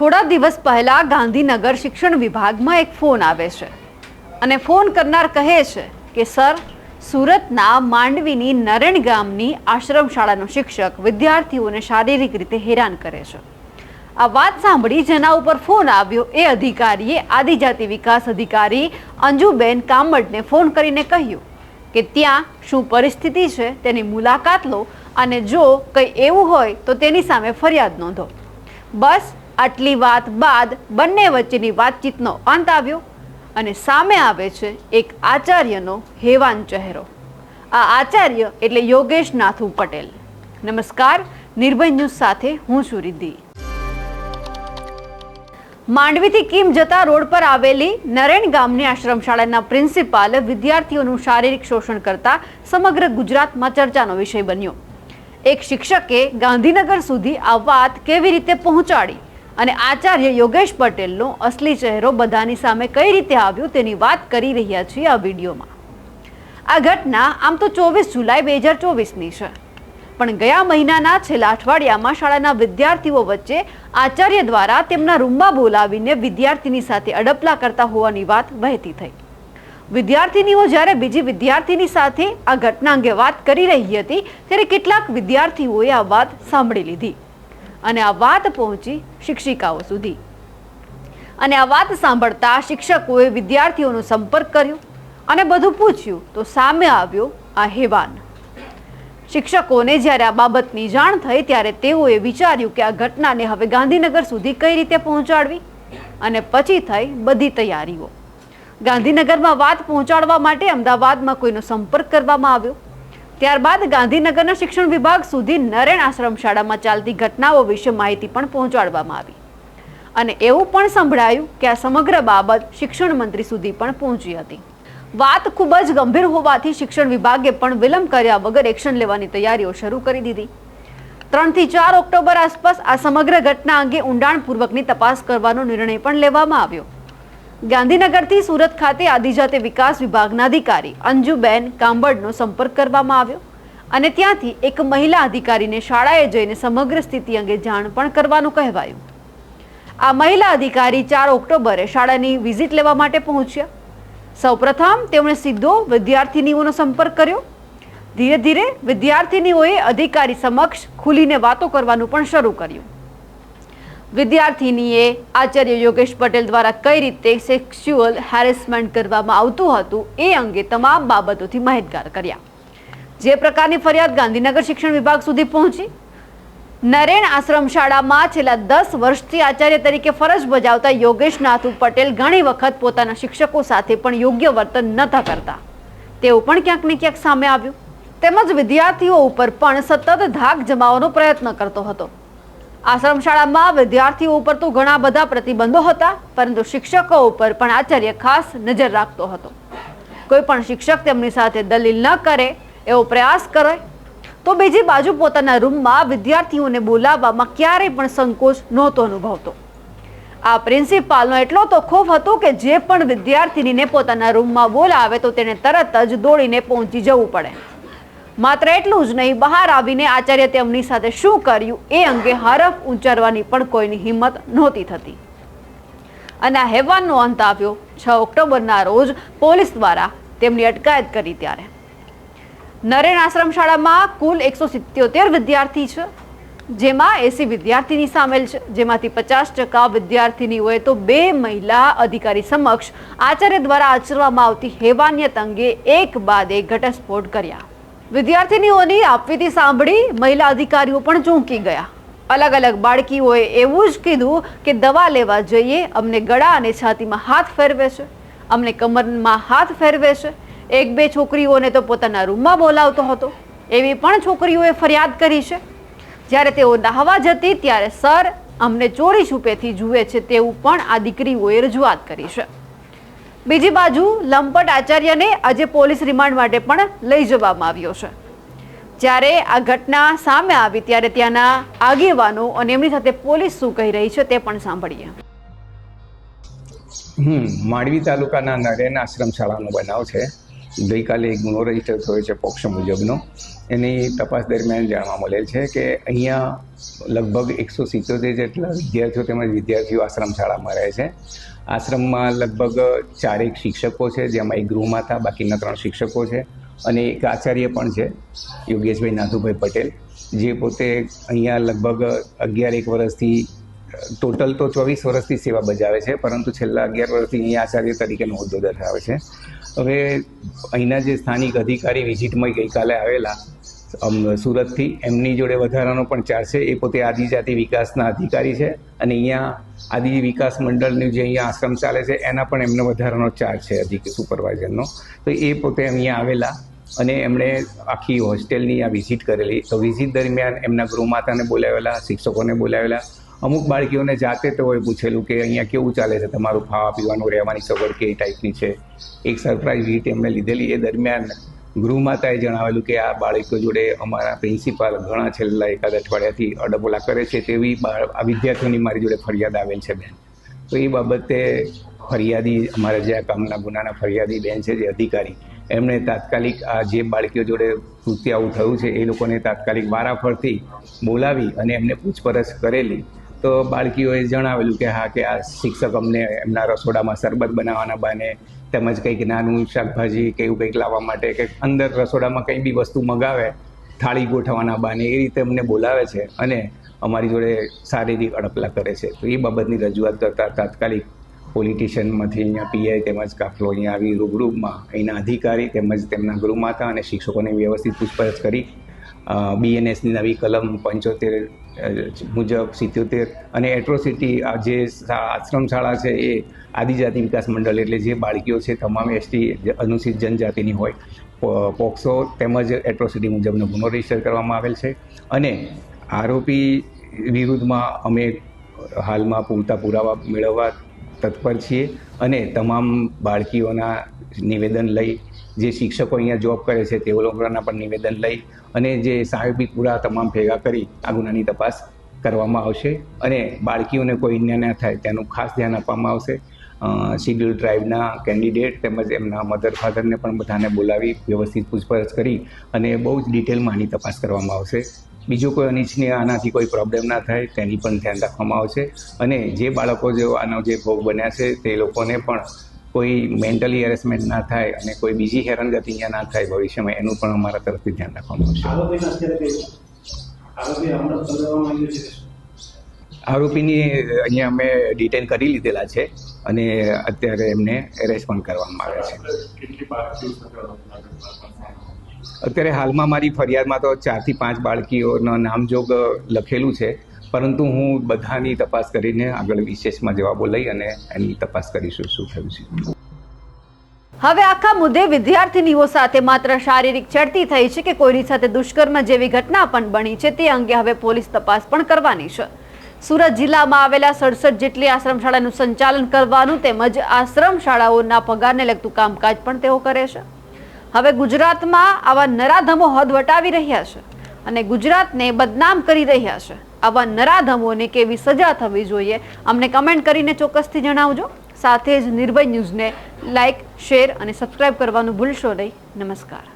થોડા દિવસ પહેલા ગાંધીનગર શિક્ષણ વિભાગમાં એક ફોન આવે છે અને ફોન કરનાર કહે છે કે, સર, સુરતના માંડવીની નરેણ ગામની આશ્રમ શાળાનો શિક્ષક વિદ્યાર્થીઓને શારીરિક રીતે હેરાન કરે છે. આ વાત સાંભળી જેના ઉપર ફોન આવ્યો એ અધિકારીએ આદિજાતિ વિકાસ અધિકારી અંજુબેન કામડને ફોન કરીને કહ્યું કે, ત્યાં શું પરિસ્થિતિ છે? તેની મુલાકાત લો અને જો કંઈ એવું હોય તો તેની સામે ફરિયાદ નોંધો. બસ આટલી વાત બાદ બંને વચ્ચેની વાતચીતનો અંત આવ્યો અને સામે આવે છે એક આચાર્યનો હેવાન ચહેરો. આ આચાર્ય એટલે યોગેશ નાથુ પટેલ. નમસ્કાર નિર્ભય ન્યૂઝ સાથે હું છું રિદ્ધિ. માંડવીથી કિમ જતા રોડ પર આવેલી નરેણ ગામની આશ્રમ શાળાના પ્રિન્સિપાલ વિદ્યાર્થીઓનું શારીરિક શોષણ કરતા સમગ્ર ગુજરાતમાં ચર્ચાનો વિષય બન્યો. એક શિક્ષકે ગાંધીનગર સુધી આ વાત કેવી રીતે પહોંચાડી? અને આચાર્ય યોગેશ પટેલનો અસલી ચહેરો બધાની સામે કઈ રીતે આવ્યો તેની વાત કરી રહ્યા છીએ આ વિડીયોમાં. આ ઘટના આમ તો ચોવીસ જુલાઈ બે હજાર ચોવીસની છે. પણ ગયા મહિનાના છેલ્લા અઠવાડિયામાં શાળાના વિદ્યાર્થીઓ વચ્ચે આચાર્ય દ્વારા તેમના રૂમમાં બોલાવીને વિદ્યાર્થીની સાથે અડપલા કરતા હોવાની વાત વહેતી થઈ. વિદ્યાર્થીનીઓ જ્યારે બીજી વિદ્યાર્થીની સાથે આ ઘટના અંગે વાત કરી રહી હતી, ત્યારે કેટલાક વિદ્યાર્થીઓએ આ વાત સાંભળી લીધી. અને આ વાત પહોંચી શિક્ષિકાઓ સુધી. અને આ વાત સાંભળતા શિક્ષકોએ વિદ્યાર્થીઓનો સંપર્ક કર્યો અને બધું પૂછ્યું તો સામે આવ્યો આ હેવાન. શિક્ષકોને જ્યારે આ બાબતની જાણ થઈ ત્યારે તેઓએ વિચાર્યું કે આ ઘટનાને હવે ગાંધીનગર સુધી કઈ રીતે પહોંચાડવી અને પછી થઈ બધી તૈયારીઓ. ગાંધીનગરમાં વાત પહોંચાડવા માટે અમદાવાદમાં કોઈનો સંપર્ક કરવામાં આવ્યો ત્યારબાદ ગાંધીનગરના શિક્ષણ વિભાગ સુધી નરેણ આશ્રમ શાળામાં ચાલતી ઘટનાઓ વિશે માહિતી પણ પહોંચાડવામાં આવી. અને એવું પણ સંભળાયું કે આ સમગ્ર બાબત શિક્ષણ મંત્રી સુધી પણ પહોંચી હતી. વાત ખૂબ જ ગંભીર હોવાથી શિક્ષણ વિભાગે પણ વિલંબ કર્યા વગર એક્શન લેવાની તૈયારીઓ શરૂ કરી દીધી. ત્રણથી ચાર ઓક્ટોબર આસપાસ આ સમગ્ર ઘટના અંગે ઊંડાણપૂર્વકની તપાસ કરવાનો નિર્ણય પણ લેવામાં આવ્યો. ગાંધીનગરથી સુરત ખાતે આદિજાતિ વિકાસ વિભાગના અધિકારી અંજુબેન કાંબડનો સંપર્ક કરવામાં આવ્યો અને ત્યાંથી એક મહિલા અધિકારીને શાળાએ જઈને સમગ્ર સ્થિતિ અંગે જાણ પણ કરવાનું કહેવાયું. આ મહિલા અધિકારી ચાર ઓક્ટોબરે શાળાની વિઝિટ લેવા માટે પહોંચ્યા. સૌપ્રથમ તેમણે સીધો વિદ્યાર્થિનીઓનો સંપર્ક કર્યો. ધીરે ધીરે વિદ્યાર્થિનીઓએ અધિકારી સમક્ષ ખુલીને વાતો કરવાનું પણ શરૂ કર્યું. વિદ્યાર્થિનીએ આચાર્ય યોગેશ પટેલ દ્વારા કઈ રીતે સેક્સ્યુઅલ હેરેસમેન્ટ કરવામાં આવતું હતું એ અંગે તમામ બાબતોથી માહિતગાર કર્યા. જે પ્રકારની ફરિયાદ ગાંધીનગર શિક્ષણ વિભાગ સુધી પહોંચી. નરેણ આશ્રમ શાળામાં છેલ્લા દસ વર્ષથી આચાર્ય તરીકે ફરજ બજાવતા યોગેશ નાથુ પટેલ ઘણી વખત પોતાના શિક્ષકો સાથે પણ યોગ્ય વર્તન નતા કરતા. તેવું પણ ક્યાંક ને ક્યાંક સામે આવ્યું. તેમજ વિદ્યાર્થીઓ ઉપર પણ સતત ધાક જમાવવાનો પ્રયત્ન કરતો હતો. આશ્રમ શાળામાં વિદ્યાર્થીઓ ઉપર તો ઘણા બધા પ્રતિબંધો હતા, પરંતુ શિક્ષકો ઉપર પણ આચાર્ય ખાસ નજર રાખતો હતો. કોઈ પણ શિક્ષક તેમની સાથે દલીલ ન કરે, એવો પ્રયાસ કરે, તો બીજી બાજુ પોતાના રૂમમાં વિદ્યાર્થીઓને બોલાવવામાં ક્યારેય પણ સંકોચ નહોતો અનુભવતો. આ પ્રિન્સિપાલનો એટલો તો ખોફ હતો કે જે પણ વિદ્યાર્થીનીને પોતાના રૂમમાં બોલાવે તો તેને તરત જ દોડીને પહોંચી જવું પડે. માત્ર એટલું જ નહીં, બહાર આવીને આચાર્ય તેમની સાથે શું કર્યું એ અંગે હરફ ઉંચારવાની પણ કોઈની હિંમત નહોતી થતી. અને આ હેવાનનો અંત આવ્યો છ ઓક્ટોબરના રોજ પોલીસ દ્વારા તેમની અટકાયત કરી ત્યારે. નરેન આશ્રમ શાળામાં કુલ એકસો સિત્યોતેર વિદ્યાર્થી છે, જેમાં એસી વિદ્યાર્થીની સામેલ છે. જેમાંથી પચાસ ટકા વિદ્યાર્થીનીઓએ તો બે મહિલા અધિકારી સમક્ષ આચાર્ય દ્વારા આચરવામાં આવતી હેવાનિયત અંગે એક બાદ એક ઘટસ્ફોટ કર્યા. વિદ્યાર્થીનીઓની આપવીતી સાંભળી મહિલા અધિકારીઓ પણ ચોંકી ગયા. અલગ અલગ બાળકીઓએ એવું જ કીધું કે દવા લેવા જઈએ, અમને ગળા અને છાતીમાં હાથ ફેરવે છે. અમને કમરમાં હાથ ફેરવે છે. એક બે છોકરીઓને તો પોતાના રૂમમાં બોલાવતો હતો. એવી પણ છોકરીઓએ ફરિયાદ કરી છે. જ્યારે તેઓ નહાવા જતી, ત્યારે સર અમને ચોરી છુપેથી જુએ છે તેવું પણ આ દીકરીઓએ રજૂઆત કરી છે. બીજી બાજુ લંપટ આચાર્યને આજે પોલીસ રિમાન્ડ માટે પણ લઈ જવામાં આવ્યો છે. જ્યારે આ ઘટના સામે આવી ત્યારે ત્યાંના આગેવાનો અને એમની સાથે પોલીસ શું કહી રહી છે તે પણ સાંભળીએ. હમ, માંડવી તાલુકાના નરેન આશ્રમ શાળાનો બનાવ છે. ગઈકાલે એક ગુનો રજિસ્ટર થયો છે પોક્ષ મુજબનો. એની તપાસ દરમિયાન જાણવા મળેલ છે કે અહીંયા લગભગ એકસો સિત્તોતેર જેટલા વિદ્યાર્થીઓ તેમજ વિદ્યાર્થીઓ આશ્રમ શાળામાં રહે છે. આશ્રમમાં લગભગ ચારેક શિક્ષકો છે, જેમાં એક ગૃહમાતા, બાકીના ત્રણ શિક્ષકો છે અને એક આચાર્ય પણ છે, યોગેશભાઈ નાથુભાઈ પટેલ, જે પોતે અહીંયા લગભગ અગિયાર એક વર્ષથી, ટોટલ તો ચોવીસ વર્ષથી સેવા બજાવે છે, પરંતુ છેલ્લા અગિયાર વર્ષથી અહીંયા આચાર્ય તરીકેનો હોદ્દો દર્શાવે છે. હવે અહીંના જે સ્થાનિક અધિકારી વિઝિટમાં ગઈકાલે આવેલા સુરતથી, એમની જોડે વધારાનો પણ ચાર્જ છે, એ પોતે આદિજાતિ વિકાસના અધિકારી છે અને અહીંયા આદિ વિકાસ મંડળનું જે અહીંયા આશ્રમ ચાલે છે, એના પણ એમને વધારાનો ચાર્જ છે અધિક સુપરવાઇઝરનો તો એ પોતે અહીંયા આવેલા અને એમણે આખી હોસ્ટેલની આ વિઝિટ કરેલી. તો વિઝિટ દરમિયાન એમના ગૃહમાતાને બોલાવેલા, શિક્ષકોને બોલાવેલા. અમુક બાળકીઓને જાતે તો હોય પૂછેલું કે અહીંયા કેવું ચાલે છે? તમારું ખાવા પીવાનું રહેવાની સગવડ કેવી ટાઈપની છે? એક સરપ્રાઇઝ વિઝિટ એમણે લીધેલી. એ દરમિયાન ગૃહમાતાએ જણાવેલું કે આ બાળકો જોડે અમારા પ્રિન્સિપાલ ઘણા છેલ્લા એકાદ અઠવાડિયાથી અડબોલા કરે છે તેવી આ વિદ્યાર્થીઓની મારી જોડે ફરિયાદ આવેલ છે, બેન. તો એ બાબતે ફરિયાદી, અમારા જે આ કામના ગુનાના ફરિયાદી બેન છે, જે અધિકારી, એમણે તાત્કાલિક આ જે બાળકીઓ જોડે કૃત્ય આવું થયું છે, એ લોકોને તાત્કાલિક વારાફરતી બોલાવી અને એમને પૂછપરછ કરેલી. તો બાળકીઓએ જણાવેલું કે હા, કે આ શિક્ષક અમને એમના રસોડામાં શરબત બનાવવાના બાને તેમજ કંઈક નાનું શાકભાજી કે એવું કંઈક લાવવા માટે કે અંદર રસોડામાં કંઈ બી વસ્તુ મગાવે, થાળી ગોઠવવાના બહાને, એ રીતે અમને બોલાવે છે અને અમારી જોડે શારીરિક અડપલા કરે છે. તો એ બાબતની રજૂઆત કરતાં તાત્કાલિક પોલિટિશિયનમાંથી અહીંયા પીઆઈ તેમજ કાફલો અહીંયા આવી રૂબરૂમાં અહીંના અધિકારી તેમજ તેમના ગૃહમાતા અને શિક્ષકોને વ્યવસ્થિત પૂછપરછ કરી બીએનએસની નવી કલમ પંચોતેર મુજબ સિત્યોતેર અને એટ્રોસિટી જે આશ્રમ શાળા છે એ આદિજાતિ વિકાસ મંડળ એટલે જે બાળકીઓ છે તમામ એસટી અનુસૂચિત જનજાતિની હોય પોક્સો તેમજ એટ્રોસિટી મુજબનો ગુનો રજિસ્ટર કરવામાં આવેલ છે. અને આરોપી વિરુદ્ધમાં અમે હાલમાં પૂરતા પુરાવા મેળવવા તત્પર છીએ અને તમામ બાળકીઓના નિવેદન લઈ જે શિક્ષકો અહીંયા જોબ કરે છે, તેઓ લોકોના પણ નિવેદન લઈ અને જે સાહેબી પુરા તમામ ભેગા કરી આ ગુનાની તપાસ કરવામાં આવશે અને બાળકીઓને કોઈ અન્ય ના થાય તેનું ખાસ ધ્યાન આપવામાં આવશે. શિડ્યુલ ટ્રાઇબના કેન્ડિડેટ તેમજ એમના મધર ફાધરને પણ બધાને બોલાવી વ્યવસ્થિત પૂછપરછ કરી અને બહુ જ ડિટેલમાં આની તપાસ કરવામાં આવશે. બીજું કોઈ અનિચ્છનીય આનાથી કોઈ પ્રોબ્લેમ ના થાય તેની પણ ધ્યાન રાખવામાં આવશે અને જે બાળકો જેઓ આનો જે ભોગ બન્યા છે તે લોકોને પણ કોઈ મેન્ટલી હેરેસમેન્ટ ના થાય અને કોઈ બીજી હેરાનગતિ અહીંયા ના થાય ભવિષ્યમાં એનું પણ અમારા તરફથી ધ્યાન રાખવામાં આવશે આરોપીને અહીંયા અમે ડિટેન કરી લીધેલા છે અને અત્યારે એમને એરેસ્ટ પણ કરવામાં આવે છે. અત્યારે હાલમાં મારી ફરિયાદમાં તો ચારથી પાંચ બાળકીઓના નામજોગ લખેલું છે. પરંતુ હું બધાની તપાસ કરીને આગળ વિશેષમાં જવાબો લઈ અને એની તપાસ કરીશું શું થયું છે. હવે આખા મુદ્દે વિદ્યાર્થીનીઓ સાથે માત્ર શારીરિક છેડતી થઈ છે કે કોઈની સાથે દુષ્કર્મ જેવી ઘટના પણ બની છે તે અંગે હવે પોલીસ તપાસ પણ કરવાની છે. સુરત જિલ્લામાં આવેલા સડસઠ જેટલી આશ્રમ શાળાનું સંચાલન કરવાનું તેમજ આશ્રમ શાળાઓના પગારને લગતું કામકાજ પણ તેઓ કરે છે. હવે ગુજરાતમાં આવા નરાધમો હદ વટાવી રહ્યા છે અને ગુજરાતને બદનામ કરી રહ્યા છે. આવા નરાધમોને કેવી સજા થવી જોઈએ? અમને કમેન્ટ કરીને ચોક્કસથી જણાવજો. સાથે જ નિર્ભય ન્યૂઝને લાઇક શેર અને સબસ્ક્રાઇબ કરવાનું ભૂલશો નહીં. નમસ્કાર.